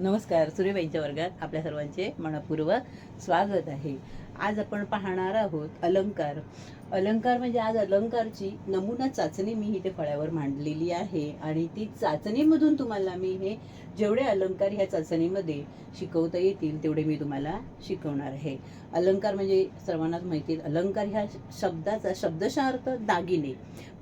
नमस्कार सूर्यबाईंच्या वर्गात आपल्या सर्वांचे मनपूर्वक स्वागत आहे. आज आपण पाहणार आहोत अलंकार. अलंकार म्हणजे आज अलंकारची नमुना चाचणी मी इथे फळ्यावर मांडलेली आहे आणि ती चाचणीमधून तुम्हाला मी हे जेवढे अलंकार ह्या चाचणीमध्ये शिकवता येतील तेवढे मी तुम्हाला शिकवणार आहे. अलंकार म्हणजे सर्वांनाच माहिती अलंकार ह्या शब्दाचा शब्दशः अर्थ दागिने.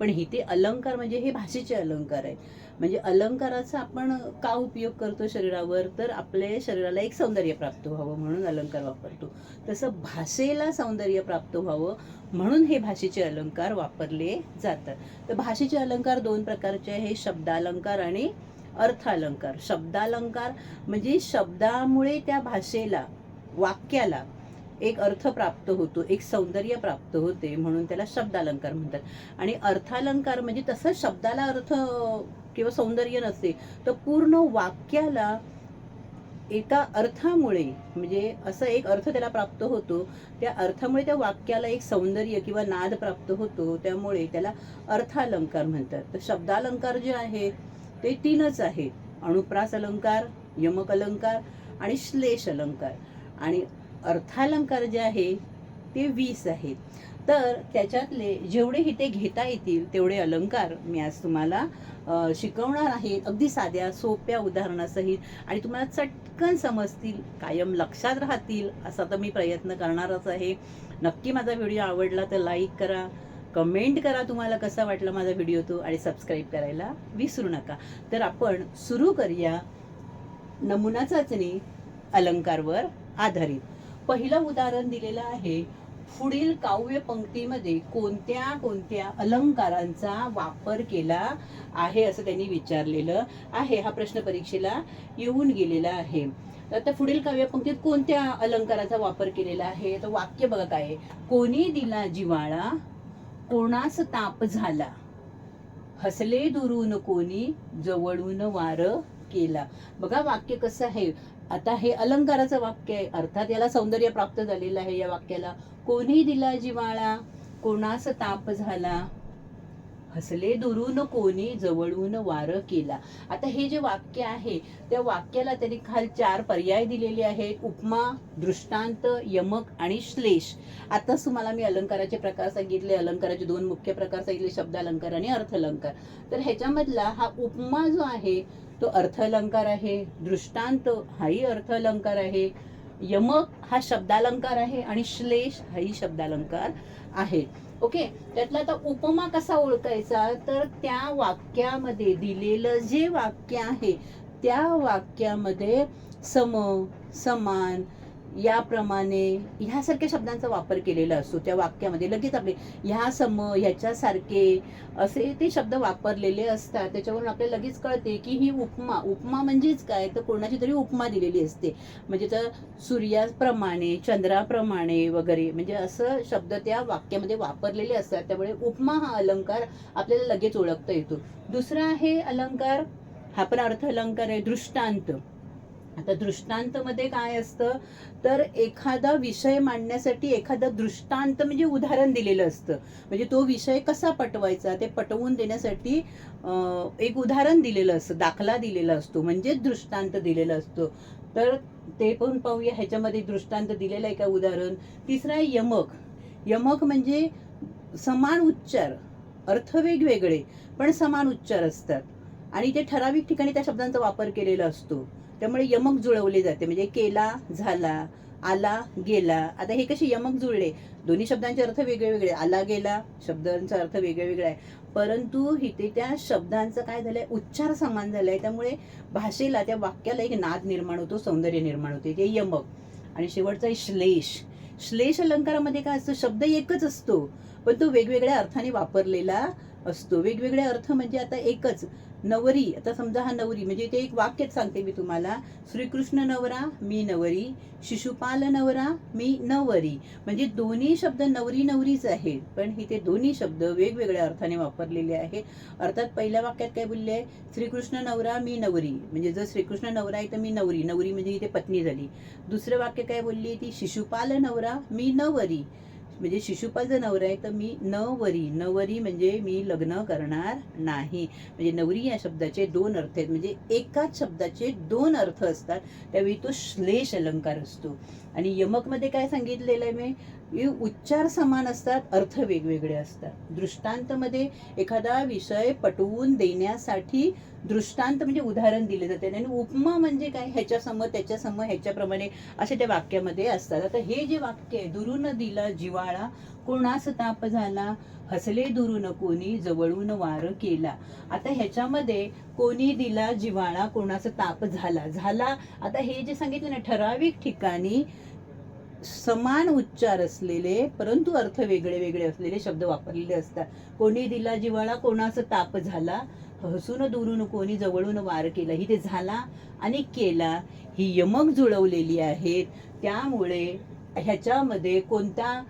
पण इथे अलंकार म्हणजे हे भाषेचे अलंकार आहेत म्हणजे अलंकाराचा आपण का उपयोग करतो शरीरावर? तर आपल्या शरीराला एक सौंदर्य प्राप्त व्हावं म्हणून अलंकार वापरतो. तसं भाषेला सौंदर्य प्राप्त व्हावं म्हणून हे भाषेचे अलंकार वापरले जातात. तर भाषेचे अलंकार दोन प्रकारचे आहे शब्दालंकार आणि अर्थालंकार. शब्दालंकार म्हणजे शब्दामुळे त्या भाषेला वाक्याला एक अर्थ प्राप्त होतो एक सौंदर्य प्राप्त होते म्हणून त्याला शब्दालंकार म्हणतात. आणि अर्थालंकार म्हणजे तसं शब्दाला अर्थ किंवा सौंदर्य नसते तर पूर्ण वाक्याला एका अर्थामुळे म्हणजे असं एक अर्थ त्याला प्राप्त होतो त्या अर्थामुळे त्या वाक्याला एक सौंदर्य किंवा नाद प्राप्त होतो त्यामुळे त्याला अर्थालंकार म्हणतात. तर शब्दालंकार जे आहे ते तीनच आहेत अणुप्रास अलंकार यमक अलंकार आणि श्लेष अलंकार आणि अर्थालंकार जे आहे ते वीस आहेत तर त्याच्यातले जेवढे हिते घेता येतील तेवढे अलंकार मी आज तुम्हाला शिकवणार आहे. अगदी साध्या सोप्या उदाहरणासहित. आणि तुम्हाला चट पटकन समजतील कायम लक्षात राहतील असा तर मी प्रयत्न करणारच आहे. नक्की माझा व्हिडिओ आवडला तर लाईक करा कमेंट करा तुम्हाला कसा वाटला माझा व्हिडिओ तो आणि सबस्क्राईब करायला विसरू नका. तर आपण सुरू करूया नमुना चाचणी अलंकारवर आधारित. पहिलं उदाहरण दिलेलं आहे पुढील काव्य पंक्तीमध्ये कोणत्या कोणत्या अलंकारांचा वापर केला आहे असं त्यांनी विचारलेलं आहे. हा प्रश्न परीक्षेला येऊन गेलेला आहे. आता पुढील काव्य पंक्तीत कोणत्या अलंकाराचा वापर केलेला आहे? तर वाक्य बघा काय? कोणी दिला जिवाळा कोणास ताप झाला? हसले दुरून कोणी जवळून वार केला. बघा वाक्य कसं आहे. आता हे अलंकाराचं वाक्य आहे. अर्थात याला सौंदर्य प्राप्त झालेलं आहे या वाक्याला. कोणी दिला जिवाळा कोणास ताप झाला हसले दुरून कोणी जवळून वार केला. आता हे जे वाक्य आहे त्या वाक्याला त्यांनी खाल चार पर्याय दिलेले आहेत. उपमा दृष्टांत यमक आणि श्लेष. आताच तुम्हाला मी अलंकाराचे प्रकार सांगितले. अलंकाराचे दोन मुख्य प्रकार सांगितले. शब्दालंकार आणि अर्थ अलंकार. तर ह्याच्यामधला हा उपमा जो आहे तो अर्थालंकार आहे दृष्टांत हाही अर्थालंकार आहे यमक हा शब्दालंकार आहे आणि श्लेष हाही शब्दालंकार आहे. ओके त्यातला आता उपमा कसा ओळखायचा? तर त्या वाक्यामध्ये दिलेलं जे वाक्य आहे त्या वाक्यामध्ये सम समान याप्रमाणे ह्यासारख्या शब्दांचा वापर केलेला असतो. त्या वाक्यामध्ये लगेच आपले ह्या सम ह्याच्यासारखे असे ते शब्द वापरलेले असतात. त्याच्यावरून आपल्याला लगेच कळते की ही उपमा उपमा म्हणजेच काय? तर कोणाची तरी उपमा दिलेली असते. म्हणजे तर सूर्याप्रमाणे चंद्राप्रमाणे वगैरे म्हणजे असं शब्द त्या वाक्यामध्ये वापरलेले असतात. त्यामुळे उपमा हा अलंकार आपल्याला लगेच ओळखता येतो. दुसरा आहे अलंकार हा पण अर्थ अलंकार आहे दृष्टांत. आता दृष्टांत मध्ये काय असतं? तर एखादा विषय मांडण्यासाठी एखादा दृष्टांत म्हणजे उदाहरण दिलेलं असतं. म्हणजे तो विषय कसा पटवायचा? ते पटवून देण्यासाठी एक उदाहरण दिलेलं असतं दाखला दिलेला असतो म्हणजे दृष्टांत दिलेला असतो. तर ते पण पाहूया ह्याच्यामध्ये दृष्टांत दिलेलं आहे का उदाहरण? तिसरं आहे यमक. यमक म्हणजे समान उच्चार अर्थ वेगवेगळे पण समान उच्चार असतात. आणि ते ठराविक ठिकाणी त्या शब्दांचा वापर केलेला असतो. त्यामुळे यमक जुळवले जाते. म्हणजे केला झाला आला गेला. आता हे कसे यमक जुळले? दोन्ही शब्दांचे अर्थ वेगळे वेगळे आला गेला शब्दांचा अर्थ वेगळे वेगळा आहे. परंतु इथे त्या शब्दांचं काय झालंय? उच्चार समान झालाय. त्यामुळे भाषेला त्या वाक्याला एक नाद निर्माण होतो सौंदर्य निर्माण होते. ते यमक. आणि शेवटचा श्लेष. श्लेष अलंकारामध्ये काय असतं? शब्द एकच असतो. पण तो वेगवेगळ्या अर्थाने वापरलेला असतो. वेगवेगळे अर्थ म्हणजे आता एकच. नवरी आता समजा हा नवरी म्हणजे ते एक वाक्यच सांगते मी तुम्हाला. श्रीकृष्ण नवरा मी नवरी. शिशुपाल नवरा मी नवरी. म्हणजे दोन्ही शब्द नवरी नवरीच आहेत. पण इथे दोन्ही शब्द वेगवेगळ्या अर्थाने वापरलेले आहेत. अर्थात पहिल्या वाक्यात काय बोलले? आहे श्रीकृष्ण नवरा मी नवरी. म्हणजे जर श्रीकृष्ण नवरा आहे तर मी नवरी. नवरी म्हणजे इथे पत्नी झाली. दुसरं वाक्य काय बोलली ती? शिशुपाल नवरा मी नवरी. म्हणजे शिशुपालचा नवरा आहे तर मी नवरी नवरी म्हणजे मी लग्न करणार नाही. म्हणजे नवरी या शब्दाचे दोन अर्थ आहेत. म्हणजे एकाच शब्दाचे दोन अर्थ असतात. त्यावेळी तो श्लेष अलंकार असतो. आणि यमकमध्ये काय सांगितलेलं आहे मी? उच्चार समान असतात अर्थ वेगवेगळे असतात. दृष्टांतमध्ये एखादा विषय पटवून देण्यासाठी दृष्टांत म्हणजे उदाहरण दिले जाते. आणि उपमा म्हणजे काय? ह्याच्या सम त्याच्या ह्याच्याप्रमाणे असे त्या वाक्यामध्ये असतात. आता हे जे वाक्य आहे दुरून दिला जिवाळा कोणास ताप झाला? हसले दुरून कोणी जवळून वार केला. आता ह्याच्यामध्ये कोणी दिला जिवाळा कोणाचा ताप झाला? झाला आता हे जे सांगितलं ना ठराविक ठिकाणी समान उच्चार असलेले परंतु अर्थ वेगळे वेगळे असलेले शब्द वापरलेले असतात. कोणी दिला जिवाळा कोणाचा ताप झाला हसून दुरून कोणी जवळून वार केला ही ते झाला आणि केला ही यमक जुळवलेली आहेत. त्यामुळे ह्याच्यामध्ये कोणता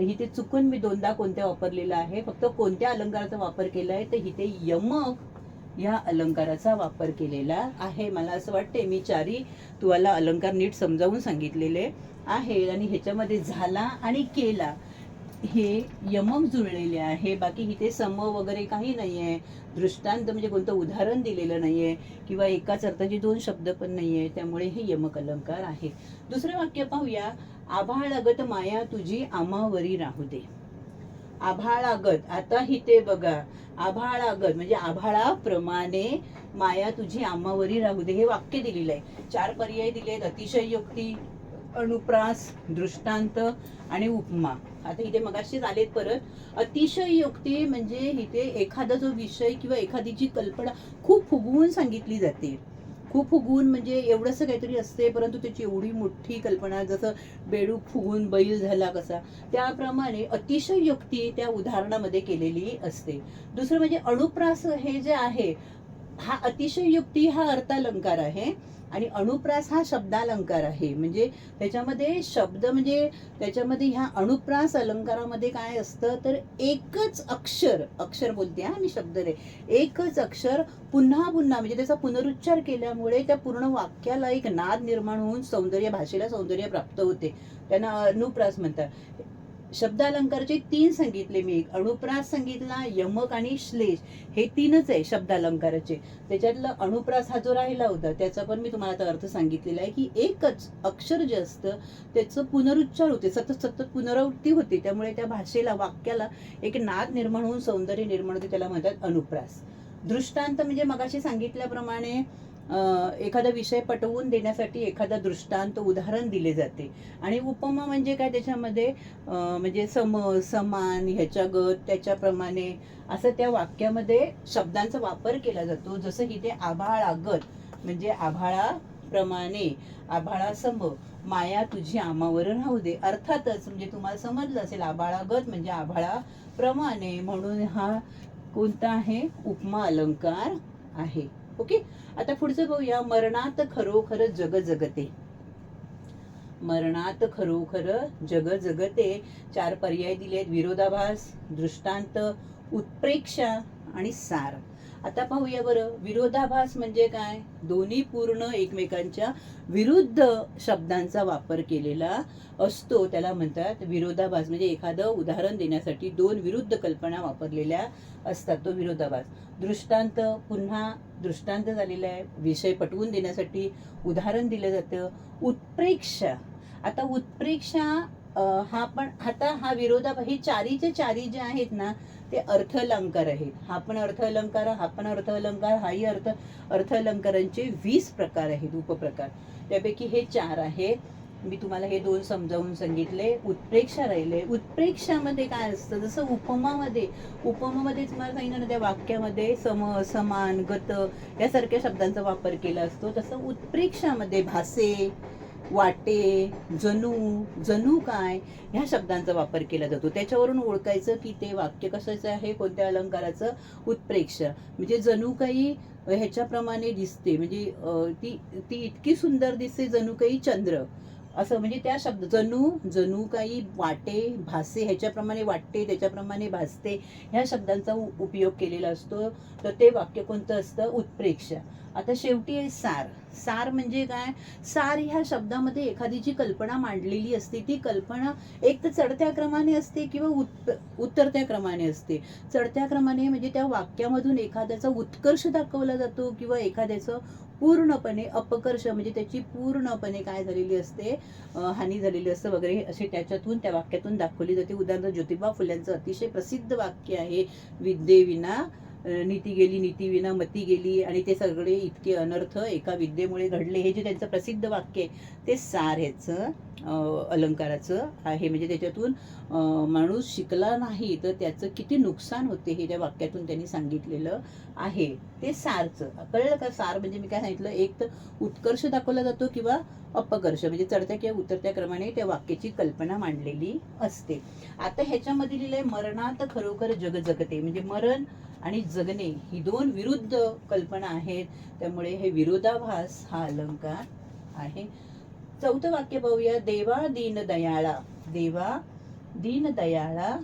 इथे चुकून मी दोनदा कोणत्या वापरलेला आहे फक्त कोणत्या अलंकाराचा वापर केला आहे तर इथे यमक या अलंकाराचा वापर केलेला आहे. मला असं वाटते मी चारी तुम्हाला अलंकार नीट समजावून सांगितलेले आहे आणि ह्याच्यामध्ये झाला आणि केला. हे यमक जुळलेले आहे. बाकी इथे सम वगैरे काही नाही आहे दृष्टांत म्हणजे कोणतं उदाहरण दिलेलं नाही आहे किंवा एकाच अर्थाचे दोन शब्द पण नाही आहे त्यामुळे हे यमक अलंकार आहे. दुसरं वाक्य पाहूया. आभाळागत माया तुझी आमावरी राहू दे. आभाळागत. आता हिते बघा आभाळागत म्हणजे आभाळाप्रमाणे माया तुझी आम्हावरी राहू दे. हे वाक्य दिलेलं आहे. चार पर्याय दिलेत. अतिशयोक्ती अनुप्रास दृष्टांत आणि उपमा. आता इथे मगाशीच आलेत परत. अतिशयोक्ती म्हणजे इथे एखादा जो विषय किंवा एखादीची कल्पना खूप फुगवून सांगितली जाते. खूप फुगवून म्हणजे एवढंसं काहीतरी असते परंतु त्याची एवढी मोठी कल्पना जसं बेडू फुगून बैल झाला कसा त्याप्रमाणे अतिशय युक्ती त्या उदाहरणामध्ये केलेली असते. दुसरं म्हणजे अणुप्रास हे जे आहे हा अतिशय युक्ती हा अर्थालंकार आहे. आणि अणुप्रास हा शब्दालंकार आहे. म्हणजे त्याच्यामध्ये शब्द म्हणजे त्याच्यामध्ये ह्या अणुप्रास अलंकारामध्ये काय असतं? तर एकच अक्षर अक्षर बोलते हा मी शब्द रे. एकच अक्षर पुन्हा पुन्हा म्हणजे त्याचा पुनरुच्चार केल्यामुळे त्या पूर्ण वाक्याला एक नाद निर्माण होऊन सौंदर्य भाषेला सौंदर्य प्राप्त होते. त्यांना अनुप्रास म्हणतात. शब्दालंकारचे तीन सांगितले मी एक अणुप्रास सांगितला यमक आणि श्लेष हे तीनच आहे शब्दालंकाराचे. त्याच्यातलं अणुप्रास हा जो राहिला होता त्याचा पण मी तुम्हाला आता अर्थ सांगितलेला आहे की एकच अक्षर जे असतं त्याचं पुनरुच्चार होते सतत सतत पुनरावृत्ती होते. त्यामुळे त्या भाषेला वाक्याला एक नाद निर्माण होऊन सौंदर्य निर्माण होते त्याला म्हणतात अनुप्रास. दृष्टांत म्हणजे मगाशी सांगितल्याप्रमाणे एखादा विषय पटवून देण्यासाठी एखादा दृष्टांत उदाहरण दिले जाते. आणि उपमा म्हणजे काय? त्याच्यामध्ये म्हणजे सम समान ह्याच्या गत त्याच्याप्रमाणे असं त्या वाक्यामध्ये शब्दांचा वापर केला जातो. जसं इथे ते आभाळागत म्हणजे आभाळाप्रमाणे आभाळासम माया तुझी आमावर राहू दे. अर्थातच म्हणजे तुम्हाला समजलं असेल आभाळागत म्हणजे आभाळाप्रमाणे म्हणून हा कोणता आहे? उपमा अलंकार आहे. ओके? आता पुढचं बघूया. मरणात खरोखर जग जगते मरणात खरोखर जग जगते चार पर्याय दिलेत. विरोधाभास दृष्टांत उत्प्रेक्षा आणि सार. आता पाहूया बरं. विरोधाभास म्हणजे काय? दोन्ही पूर्ण एकमेकांच्या विरुद्ध शब्दांचा वापर केलेला असतो. त्याला म्हणतात विरोधाभास. म्हणजे एखादं उदाहरण देण्यासाठी दोन विरुद्ध कल्पना वापरलेल्या असतात. तो विरोधाभास. दृष्टांत पुन्हा दृष्टांत झालेला आहे. विषय पटवून देण्यासाठी उदाहरण दिलं जातं. उत्प्रेक्षा. आता उत्प्रेक्षा हा पण आता हा विरोधा हे चारीचे चारी जे आहेत ना ते अर्थ अलंकार आहेत. हा पण अर्थ अलंकार हा पण अर्थ अलंकार हाही अर्थ अर्थ अलंकारांचे वीस प्रकार आहेत उपप्रकार. त्यापैकी हे चार आहेत. मी तुम्हाला हे दोन समजावून सांगितले. उत्प्रेक्षा राहिले. उत्प्रेक्षामध्ये काय असतं? जसं उपमामध्ये उपमामध्ये तुम्हाला सांगितलं ना त्या वाक्यामध्ये सम समान गत यासारख्या शब्दांचा वापर केला असतो. तसं उत्प्रेक्षामध्ये भासे वाटे जणू जणू काय ह्या शब्दांचा वापर केला जातो. त्याच्यावरून ओळखायचं की ते वाक्य कशाचं आहे कोणत्या अलंकाराचं उत्प्रेक्ष. म्हणजे जणू काही ह्याच्याप्रमाणे दिसते. म्हणजे ती ती इतकी सुंदर दिसते जणू काही चंद्र. असं म्हणजे त्या शब्द जणू जणू काही वाटे भासे ह्याच्याप्रमाणे वाटते त्याच्याप्रमाणे भासते ह्या शब्दांचा उपयोग केलेला असतो. तर ते वाक्य कोणतं असतं? उत्प्रेक्ष. आता शेवटी आहे सार. सार म्हणजे काय? सार ह्या शब्दामध्ये एखादी जी कल्पना मांडलेली असते. ती कल्पना एक तर चढत्या क्रमाने असते किंवा उत उतरत्या क्रमाने असते. चढत्या क्रमाने म्हणजे त्या वाक्यामधून एखाद्याचा उत्कर्ष दाखवला जातो किंवा एखाद्याचं पूर्णपणे अपकर्ष म्हणजे त्याची पूर्णपणे काय झालेली असते? हानी झालेली असतं वगैरे असे त्याच्यातून त्या वाक्यातून दाखवली जाते. उदाहरणार्थ ज्योतिबा फुल्यांचं अतिशय प्रसिद्ध वाक्य आहे विद्येविना नीती गेली नीतीविना मती गेली आणि ते सगळे इतके अनर्थ एका विद्येमुळे घडले हे जे त्यांचं प्रसिद्ध वाक्य आहे ते सार ह्याचं अं, अलंकाराचं आहे. म्हणजे त्याच्यातून माणूस शिकला नाही तर त्याचं किती नुकसान होते हे त्या वाक्यातून त्यांनी सांगितलेलं आहे ते सारचं. कळलं का सार म्हणजे मी काय सांगितलं? एक तर उत्कर्ष दाखवला जातो किंवा अपकर्ष म्हणजे चढत्या किंवा उतरत्या क्रमाने त्या वाक्याची कल्पना मांडलेली असते. आता ह्याच्यामध्ये लिहिलंय मरणात खरोखर जग जगते म्हणजे मरण आणि जगणे ही दोन विरुद्ध कल्पना आहेत. त्यामुळे हे विरोधाभास हा अलंकार आहे. चौथं वाक्य पाहूया. देवा दीन दयाळा. देवा दीन दयाळा.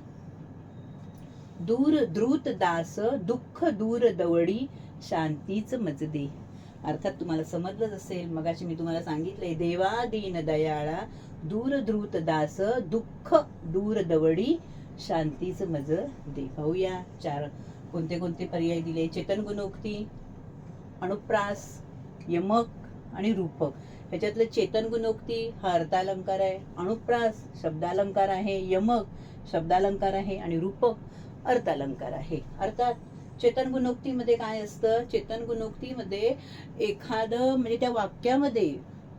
दूर द्रुत दास दुःख दूर दवडी शांतीच मजदे. अर्थात तुम्हाला समजलंच असेल मगाशी मी तुम्हाला सांगितलंय देवा दीन दयाळा. दूर द्रुत दास दुःख दूर दवडी शांतीच मज दे पाहूया चार कोणते कोणते पर्याय दिले? चेतन गुणोक्ती अणुप्रास यमक आणि रूपक. ह्याच्यातलं चेतन गुणोक्ती हा अर्थालंकार आहे. अणुप्रास शब्दालंकार आहे. यमक शब्दालंकार आहे. आणि रूपक अर्थालंकार आहे. अर्थात चेतन गुणोक्तीमध्ये काय असतं? चेतन गुणोक्तीमध्ये एखादं म्हणजे त्या वाक्यामध्ये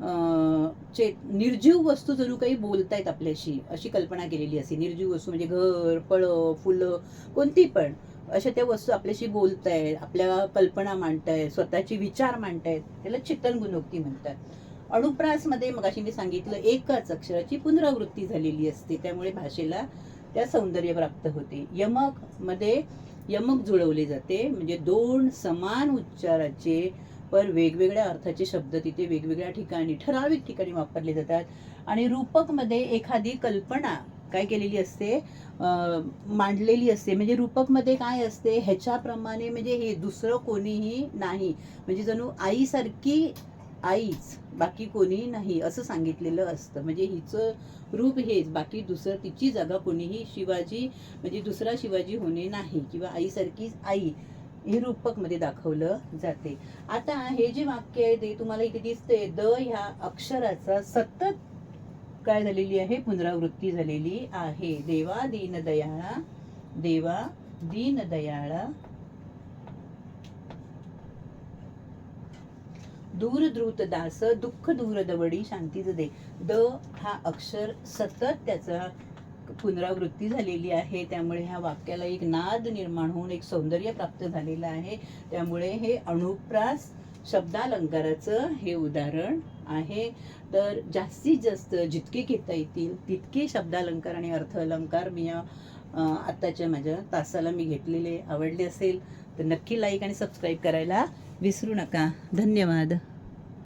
चे निर्जीव वस्तू जणू काही बोलतायत आपल्याशी अशी कल्पना केलेली असते निर्जीव वस्तू म्हणजे घर फळं फुलं कोणती पण अशा त्या वस्तू आपल्याशी बोलतायत आपल्या कल्पना मांडतायत स्वतःचे विचार मांडतायत त्याला चिंतन गुणोक्ती म्हणतात. अणुप्रासमध्ये मगाशी मी सांगितलं एकाच अक्षराची पुनरावृत्ती झालेली असते त्यामुळे भाषेला त्या सौंदर्य प्राप्त होते. यमकमध्ये यमक जुळवले जाते म्हणजे दोन समान उच्चाराचे पण वेगवेगळ्या अर्थाचे शब्द तिथे वेगवेगळ्या ठिकाणी ठराविक ठिकाणी वापरले जातात. आणि रूपकमध्ये एखादी कल्पना काय केलेली असते? मांडलेली असते. म्हणजे रूपकमध्ये काय असते? ह्याच्याप्रमाणे म्हणजे हे दुसरं कोणीही नाही. म्हणजे जणू आईसारखी आईच बाकी कोणीही नाही असं सांगितलेलं असतं. म्हणजे हिचं रूप हेच बाकी दुसरं तिची जागा कोणीही शिवाजी म्हणजे दुसरा शिवाजी होणे नाही किंवा आईसारखीच आई. हे रूपकमध्ये दाखवलं जाते. आता हे जे वाक्य आहे ते तुम्हाला इथे दिसते द ह्या अक्षराचा सतत काय झालेली आहे? पुनरावृत्ती झालेली आहे. देवा दीन दयाळा देवा दीन दयाळा. दूर द्रुत दास दुःख दूर दवडी शांतीच दे. द हा अक्षर सतत त्याचा पुनरावृत्ती झालेली आहे. त्यामुळे ह्या वाक्याला एक नाद निर्माण होऊन एक सौंदर्य प्राप्त झालेलं आहे. त्यामुळे हे अणुप्रास शब्दालंकाराचं हे उदाहरण आहे. तर जास्तीत जास्त जितके घेता येतील तितके शब्दालंकार आणि अर्थ अलंकार मी या आत्ताच्या माझ्या तासाला मी घेतलेले आवडले असेल. तर नक्की लाईक आणि सबस्क्राईब करायला विसरू नका. धन्यवाद.